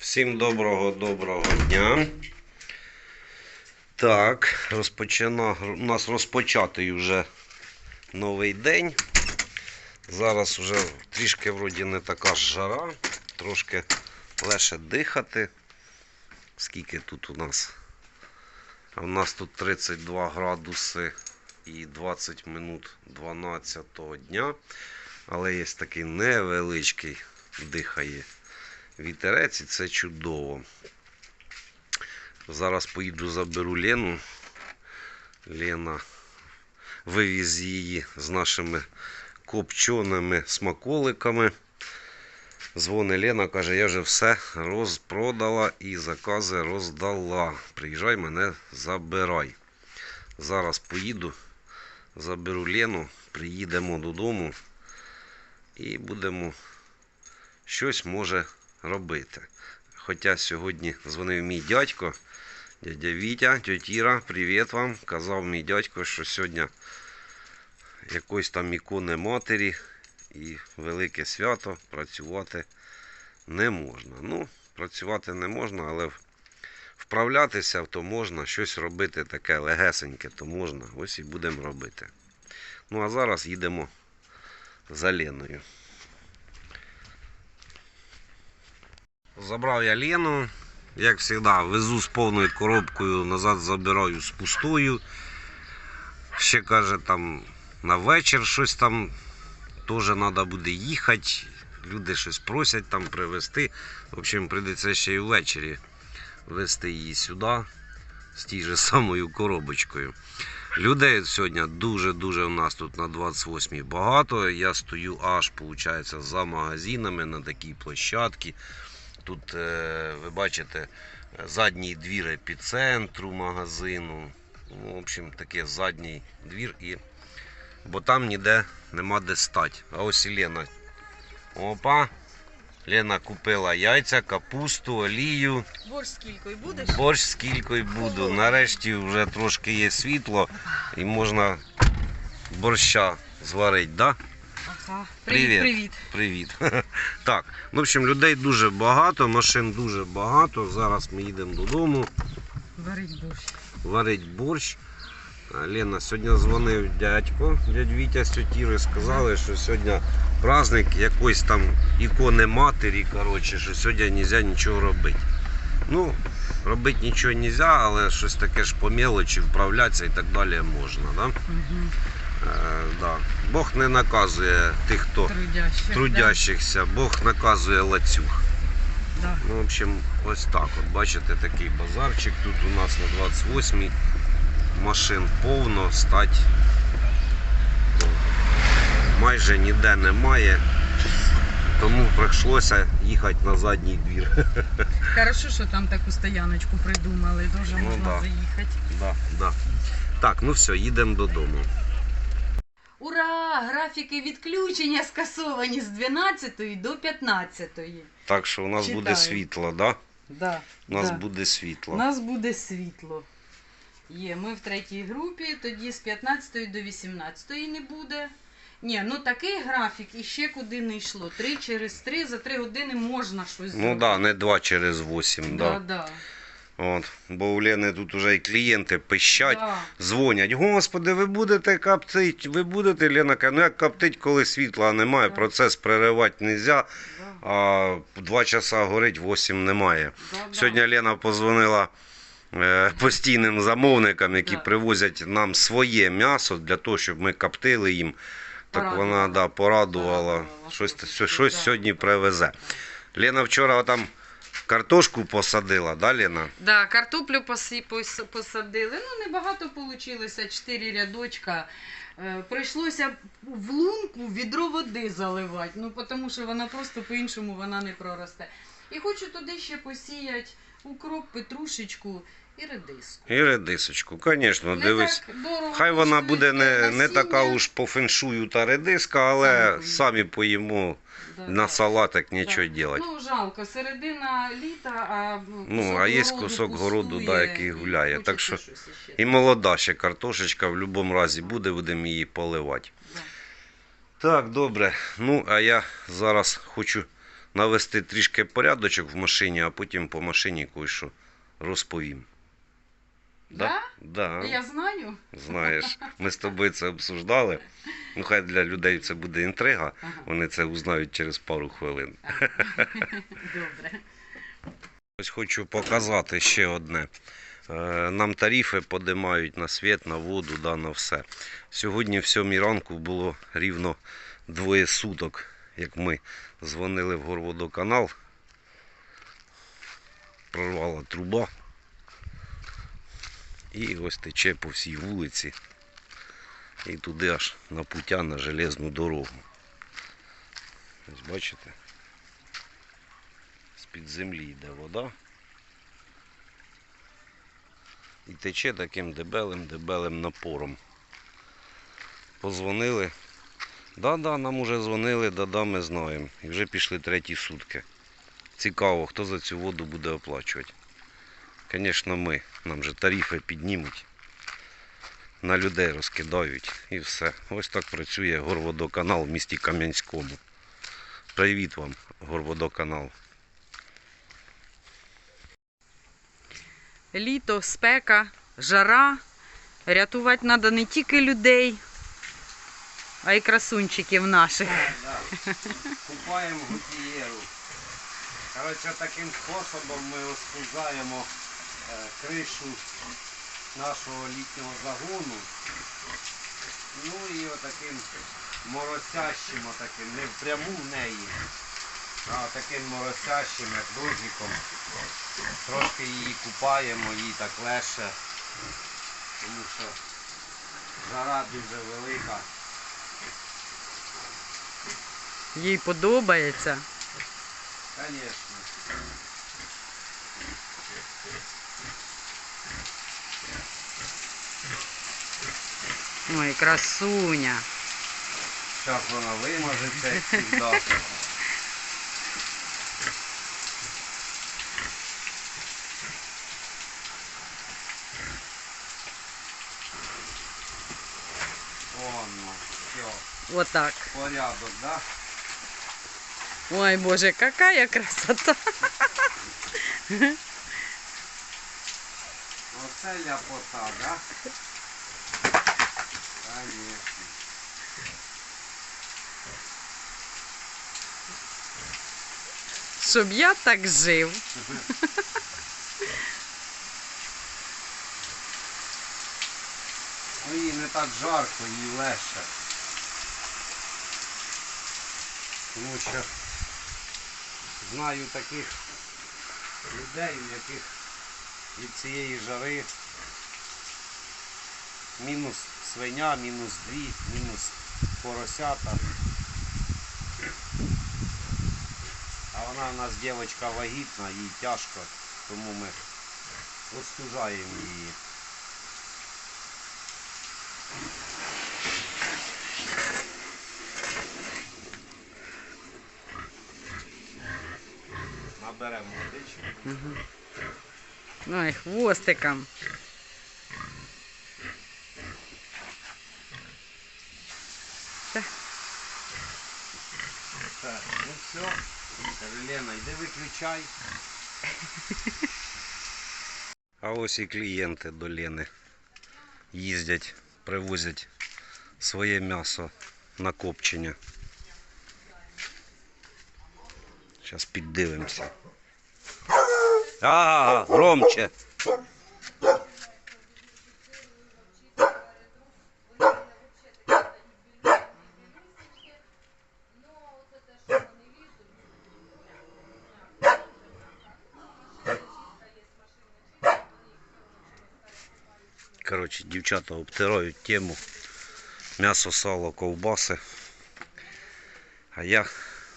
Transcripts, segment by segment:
Всім доброго доброго дня. Так, розпочина... у нас розпочатий вже новий день. Зараз вже трішки вроді не така ж жара, трошки легше дихати. Скільки тут у нас? У нас тут 32 градуси і 20 минут 12 дня. Але є такий невеличкий дихає вітерець і це чудово. Зараз поїду заберу Лену. Лена вивіз її з нашими копченими смаколиками. Дзвони Лена, каже, я вже все розпродала і закази роздала. Приїжджай мене забирай. Зараз поїду, заберу Лену, приїдемо додому і будемо щось може робити. Хоча сьогодні дзвонив мій дядько, дядя Вітя, тьотіра, привіт вам. Казав мій дядько, що сьогодні якось там ікони матері і велике свято працювати не можна. Ну, працювати не можна, але вправлятися то можна, щось робити таке легесеньке, то можна. Ось і будемо робити. Ну а зараз їдемо за Леною. Забрав я Лену, як завжди, везу з повною коробкою, назад забираю з пустою. Ще каже, там на вечір щось там теж треба буде їхати. Люди щось просять там привезти. В общем, прийдеться ще й ввечері везти її сюди з тією же самою коробочкою. Людей сьогодні дуже-дуже у нас тут на 28-й багато. Я стою аж, виходить, за магазинами на такій площадці. Тут е, ви бачите задній двір епіцентру магазину. Ну, в общем, таке задній двір, і... бо там ніде нема де стати. А ось і Лена. Опа. Лена купила яйця, капусту, олію. Борщ з кількою будеш? Борщ з кількою буду. Нарешті вже трошки є світло і можна борща зварити, да? Ага. Привіт. Привіт. Привіт. Так, ну, в общем, людей дуже багато, машин дуже багато. Зараз ми їдемо додому, Варить борщ. варить борщ. Лена, сьогодні дзвонив дядько, дядь Вітя з сказали, що сьогодні праздник якоїсь там ікони матері, коротше, що сьогодні не можна нічого робити. Ну, робити нічого не можна, але щось таке ж по мелочі вправлятися і так далі можна. Да? Угу. Е, да. Бог не наказує тих, хто Трудящих. трудящихся, Бог наказує лацюг. Да. Да. Ну, в общем, ось так. От бачите, такий базарчик. Тут у нас на 28-й машин повно стать. Майже ніде немає. Тому прийшлося їхати на задній двір. Хорошо, що там таку стояночку придумали, дуже Ну, можна да. заїхати. Да, да. Так, ну все, їдемо додому. Ура! Графіки відключення скасовані з 12 до 15. Так що у нас Читаю. буде світло, да? Да. У нас да. буде У світло. нас буде світло. Є, ми в третій групі, тоді з 15 до 18 не буде. Ні, ну такий графік і ще куди не йшло. Три через три, за три години можна щось Ну так, да, не 2 через 8, да. да. да. От. Бо у Лени тут вже і клієнти пищать. Да. Дзвонять, господи, ви будете коптить, ви будете, Лена каже, ну як коптить, коли світла немає, Так. процес переривати не можна, Да. а два часа горить, 8 немає. Да, да. Сьогодні Лена позвонила е, постійним замовникам, які Так. привозять нам своє м'ясо для того, щоб ми коптили їм. Так вона Порадувала. да, порадувала, Порадувала, щось, що щось, да. сьогодні привезе. Лена вчора там картошку посадила, да, Лена? Да, картоплю посі- пос- посадили. Ну, небагато вийшло, чотири рядочка. Е, Прийшлося в лунку відро води заливати, ну, тому що вона просто по-іншому вона не проросте. І хочу туди ще посіяти укроп, петрушечку і редиску. І редисочку, звісно, дивись. дорого Хай вона буде не, не така уж по феншую та редиска, але Самі самі поїмо Да, на салатик нічого Да. Ну, жалко, середина літа, а Ну, а є кусок городу, да, який і гуляє. Так що. І молода ще картошечка в будь-якому разі буде, будемо її поливати. Да. Так, добре. Ну, а я зараз хочу навести трішки порядочок в машині, а потім по машині кое-що розповім. Да? Да, Я знаю. знаєш, ми з тобою це обсуждали. Ну, хай для людей це буде інтрига. Ага. Вони це узнають через пару хвилин. Добре. Ось хочу показати ще одне. Е, Нам тарифи подимають на світ, на воду, да, на все. Сьогодні в сьомій ранку було рівно двоє суток, як ми дзвонили в горводоканал. Прорвала труба. І ось тече по всій вулиці. І туди аж на путя на железну дорогу. Ось бачите? З-під землі йде вода. І тече таким дебелим, дебелим напором. Позвонили. Да-да, нам уже дзвонили, да-да, ми знаємо. І вже пішли треті сутки. Цікаво, хто за цю воду буде оплачувати. Звісно, ми. Нам же тарифи піднімуть. На людей розкидають і все. Ось так працює горводоканал в місті Кам'янському. Привіт вам, горводоканал. Літо, спека, жара. Рятувати треба не тільки людей, а й красунчиків наших. Купаємо гутієру. Коротше, таким способом ми розпузаємо е, кришу нашого літнього загону. Ну і отаким моросящим, отаким, не впряму в неї, а таким моросящим, як дождиком. Трошки її купаємо, їй так легше, тому що жара дуже велика. Їй подобається. Конечно. Ой, красуня. Зараз вона вимажеться, як завжди. Воно, все, Отак. порядок, да? Ой, боже, какая красота. Оце ляпота, да? Конечно. Щоб я так жив. Ну їй не так жарко, їй легше. Тому що знаю таких людей, яких від цієї жари мінус свиня, мінус дві, мінус поросята. А вона у нас дівчинка вагітна, їй тяжко, тому ми розтужаємо її. Наберемо водичку. Ой, хвостиком. Так, ну все. Лена, йди виключай. А ось і клієнти до Лени їздять, привозять своє м'ясо на копчення. Зараз піддивимося. А, громче. Коротше, дівчата обтирають тему. М'ясо, сало, ковбаси. А я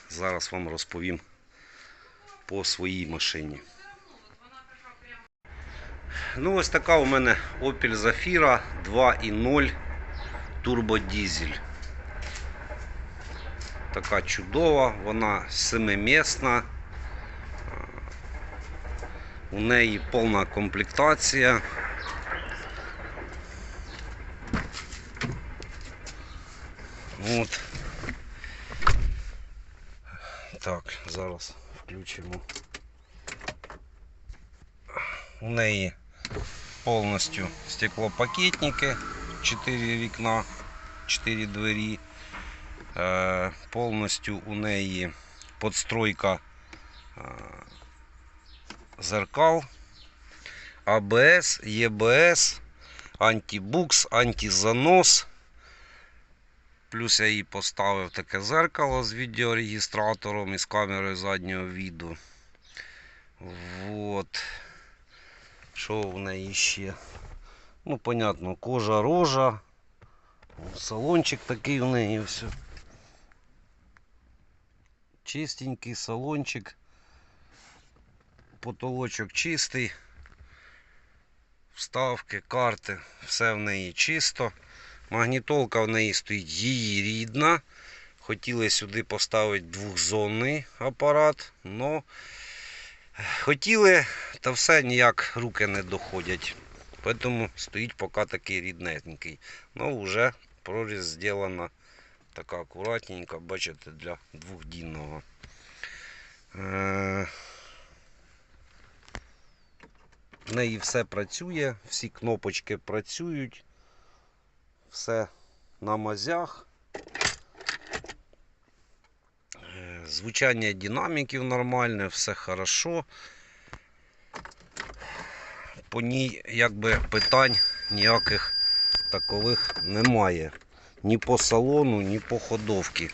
зараз вам розповім по своїй машині. Ну, ось така у мене Opel Zafira 2.0 турбодізель. Така чудова, вона семимісна. У неї повна комплектація. От. Так, зараз включимо. У неї повністю стеклопакетники, 4 вікна, 4 двері. Е, повністю у неї подстройка е, зеркал, АБС, ЄБС, антибукс, антизанос. Плюс я їй поставив таке зеркало з відеорегістратором і з камерою заднього віду. Вот. Що в неї ще? Ну, понятно, кожа рожа. Салончик такий в неї все. Чистенький салончик. Потолочок чистий. Вставки, карти, все в неї чисто. Магнітолка в неї стоїть її рідна. Хотіли сюди поставити двохзонний апарат, але хотіли, та все ніяк руки не доходять. Тому стоїть поки такий рідненький. Ну, вже проріз зроблена така акуратненька, бачите, для двохдінного. Е, В неї все працює, всі кнопочки працюють, все на мазях. Е, Звучання динаміків нормальне, все хорошо. По ній якби питань ніяких такових немає. Ні по салону, ні по ходовці.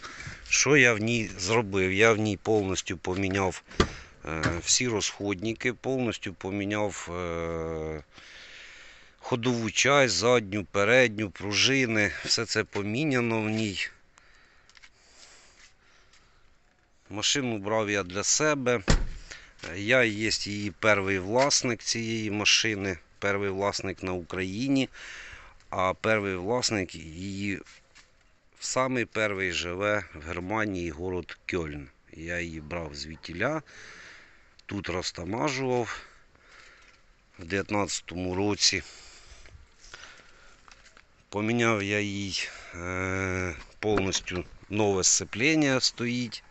Що я в ній зробив? Я в ній повністю поміняв е, всі розходники, повністю поміняв е, ходову часть, задню, передню, пружини. Все це поміняно в ній. Машину брав я для себе. Я є її перший власник цієї машини, перший власник на Україні, а перший власник її самий перший живе в Германії город Кьольн. Я її брав звідтіля, тут розтамажував в 19-му році. Поміняв я їй е, повністю нове сцеплення стоїть.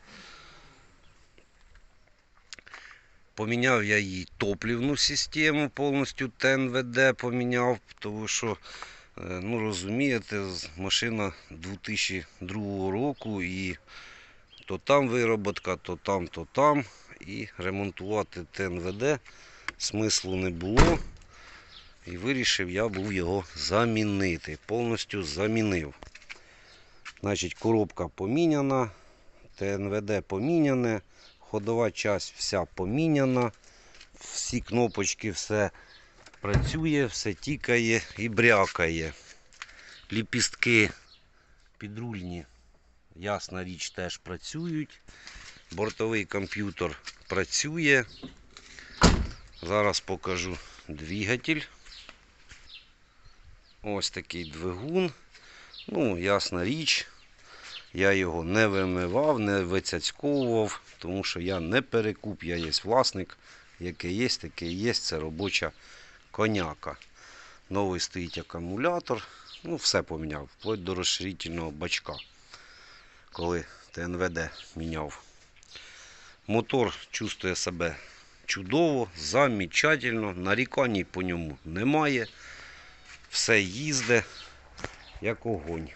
Поміняв я їй топлівну систему, повністю ТНВД поміняв, тому що, е, ну розумієте, машина 2002 року і то там вироботка, то там, то там. І ремонтувати ТНВД смислу не було. І вирішив я був його замінити. Повністю замінив. Значить, коробка поміняна, ТНВД поміняне, ходова часть вся поміняна, всі кнопочки, все працює, все тікає і брякає. Ліпістки підрульні, ясна річ, теж працюють. Бортовий комп'ютер працює. Зараз покажу двигатель. Ось такий двигун. Ну, ясна річ, я його не вимивав, не вицяцьковував, тому що я не перекуп, я є власник, який є, такий є, це робоча коняка. Новий стоїть акумулятор, ну все поміняв, вплоть до розширительного бачка, коли ТНВД міняв. Мотор чувствує себе чудово, замечательно, нарікань по ньому немає. Все їзде, як огонь.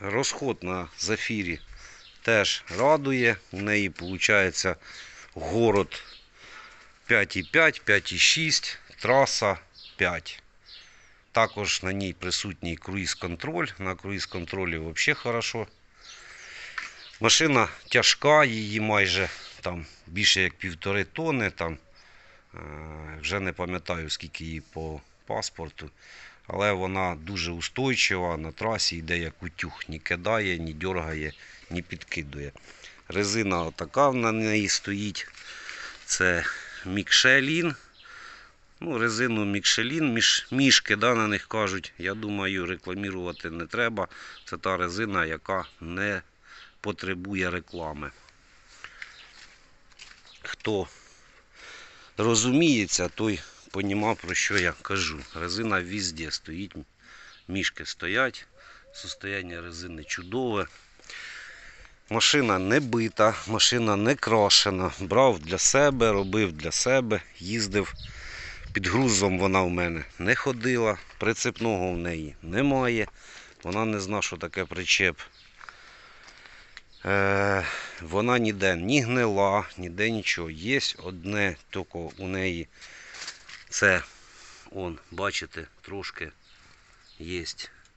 Розход на зафірі теж радує. У неї виходить город 5,5, 5,6, траса 5. Також на ній присутній круїз-контроль. На круїз-контролі взагалі хорошо. Машина тяжка, її майже там більше як півтори тони. Там, вже не пам'ятаю, скільки її по паспорту. Але вона дуже устойчива на трасі, йде як утюг, ні кидає, ні дергає, ні підкидує. Резина така на неї стоїть. Це Мікшелін. Ну, резину Мікшелін, міш, мішки да, на них кажуть. Я думаю, рекламувати не треба. Це та резина, яка не потребує реклами. Хто розуміється, той понімав, про що я кажу. Резина везде стоїть, мішки стоять, состояння резини чудове. Машина не бита, машина не крашена. Брав для себе, робив для себе, їздив. Під грузом вона в мене не ходила, прицепного в неї немає. Вона не зна, що таке причеп. Е, вона ніде ні гнила, ніде нічого. Є одне тільки у неї. Це, он, бачите, трошки є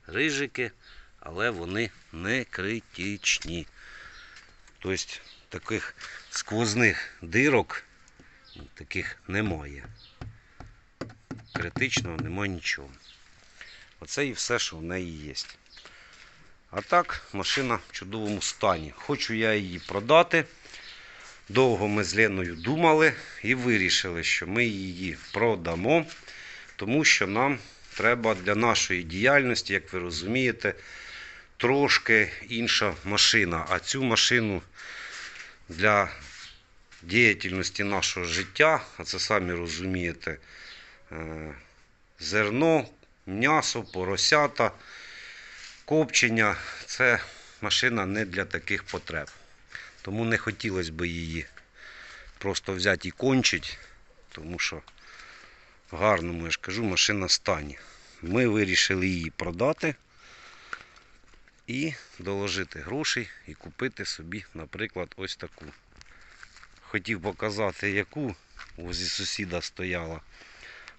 рижики, але вони не критичні. Тобто таких сквозних дирок таких немає. Критичного немає нічого. Оце і все, що в неї є. А так, машина в чудовому стані. Хочу я її продати. Довго ми з Леною думали і вирішили, що ми її продамо, тому що нам треба для нашої діяльності, як ви розумієте, трошки інша машина. А цю машину для діяльності нашого життя, а це самі розумієте, е, зерно, м'ясо, поросята, копчення це машина не для таких потреб. Тому не хотілося б її просто взяти і кончити, тому що в гарному, я ж кажу, машина стані. Ми вирішили її продати і доложити грошей і купити собі, наприклад, ось таку. Хотів показати, яку возі сусіда стояла,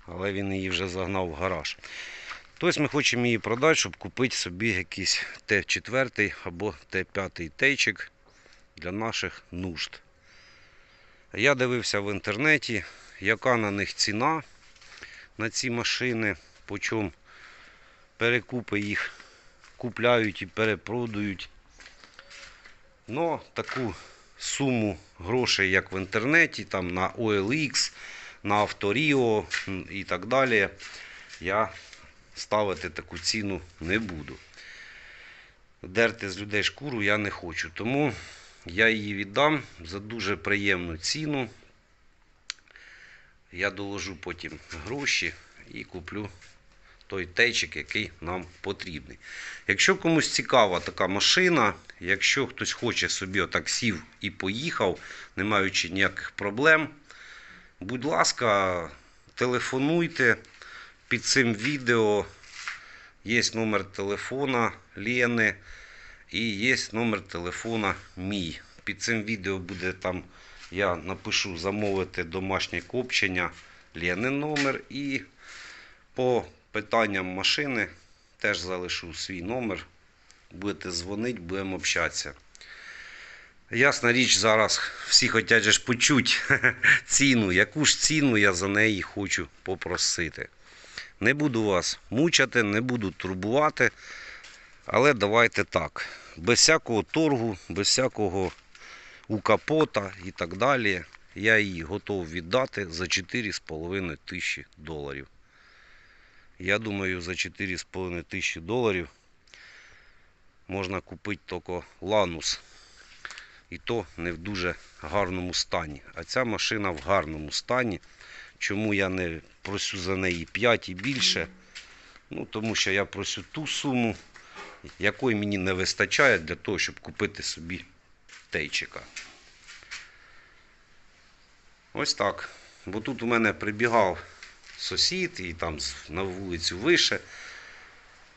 але він її вже загнав в гараж. Тобто ми хочемо її продати, щоб купити собі якийсь Т4 або Т5 тейчик для наших нужд. Я дивився в інтернеті, яка на них ціна на ці машини, по чому перекупи їх купляють і перепродають. Но таку суму грошей, як в інтернеті, там на OLX, на Авторіо і так далі, я ставити таку ціну не буду. Дерти з людей шкуру я не хочу. Тому я її віддам за дуже приємну ціну. Я доложу потім гроші і куплю той тейчик, який нам потрібний. Якщо комусь цікава така машина, якщо хтось хоче собі отак сів і поїхав, не маючи ніяких проблем, будь ласка, телефонуйте під цим відео. Є номер телефона Лени і є номер телефона мій. Під цим відео буде там, я напишу замовити домашнє копчення, Лени номер і по питанням машини теж залишу свій номер. Будете дзвонити, будемо общатися. Ясна річ, зараз всі хочуть почути ціну. Яку ж ціну я за неї хочу попросити. Не буду вас мучати, не буду турбувати. Але давайте так. Без всякого торгу, без всякого укапота і так далі. Я її готов віддати за 4,5 тисячі доларів. Я думаю, за 4,5 тисячі доларів можна купити тільки ланус. І то не в дуже гарному стані. А ця машина в гарному стані. Чому я не просю за неї 5 і більше? Ну, тому що я просю ту суму, якої мені не вистачає для того, щоб купити собі тейчика. Ось так. Бо тут у мене прибігав сусід і там на вулицю вище.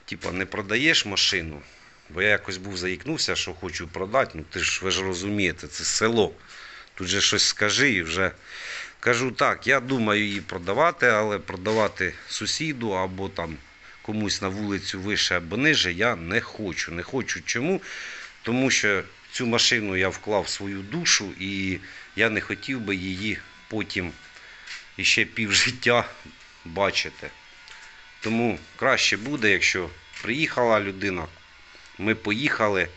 Типа, не продаєш машину. Бо я якось був заїкнувся, що хочу продати. Ну ти ж ви ж розумієте, це село. Тут же щось скажи і вже. Кажу так, я думаю її продавати, але продавати сусіду або там комусь на вулицю вище або ниже я не хочу. Не хочу чому? Тому що цю машину я вклав в свою душу і я не хотів би її потім іще півжиття бачити. Тому краще буде, якщо приїхала людина, ми поїхали,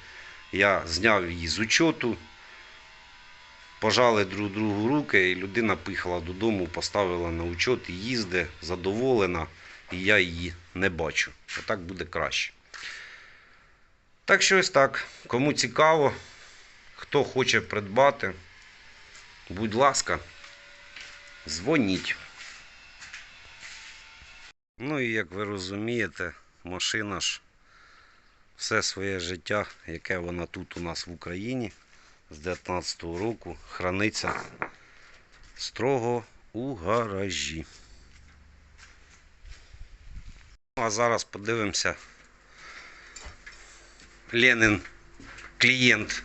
я зняв її з учету, пожали друг другу руки, і людина поїхала додому, поставила на учет їзде, задоволена, і я її не бачу. Отак буде краще. Так що ось так. Кому цікаво, хто хоче придбати, будь ласка, дзвоніть. Ну і як ви розумієте, машина ж все своє життя, яке вона тут у нас в Україні з 19-го року, храниться строго у гаражі. Ну, А зараз подивимося. Ленин клієнт.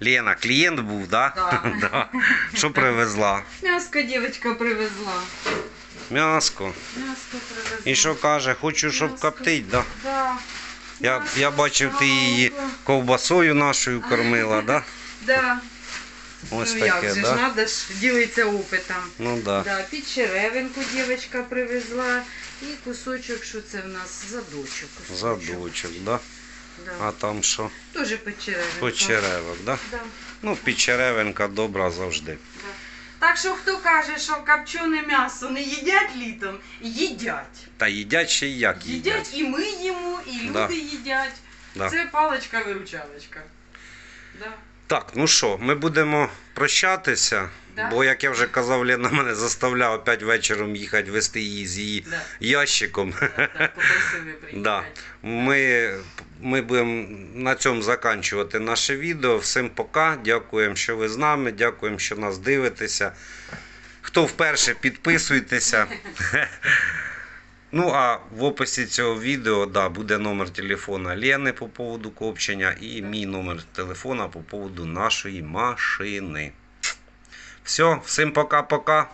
Лена, клієнт був, да? Да. да. Що привезла? М'яско дівчинка привезла. М'яско. М'яско привезла. І що каже, хочу, щоб М'яско. коптить, да? Да. Я, я бачив, ти її ковбасою нашою кормила, да? Да. Ось ну таке, як же ж, да? надо ж ділитися опитом. Ну да. Да, під черевинку дівчинка привезла. І кусочок, що це в нас? Задочок. кусочок. Задочок, да? Да. А там що? Тоже під черевинку. Почеревок, да? Да. Ну, підчеревинка добра завжди. Да. Так що хто каже, що копчене м'ясо не їдять літом, їдять. Та їдять ще й як їдять. Їдять і ми їмо, і люди Да. їдять. Да. Це паличка-виручалочка. Да. Так, ну що, ми будемо прощатися, Да. бо, як я вже казав, Лена мене заставляла опять вечором їхати вести її з її Да. ящиком. Да, приїхати. Да. Ми, ми будемо на цьому закінчувати наше відео. Всім пока. Дякуємо, що ви з нами. Дякуємо, що нас дивитеся. Хто вперше підписуйтеся. Ну, а в описі цього відео да, буде номер телефона Лени по поводу копчення і мій номер телефона по поводу нашої машини. Все, всім пока-пока.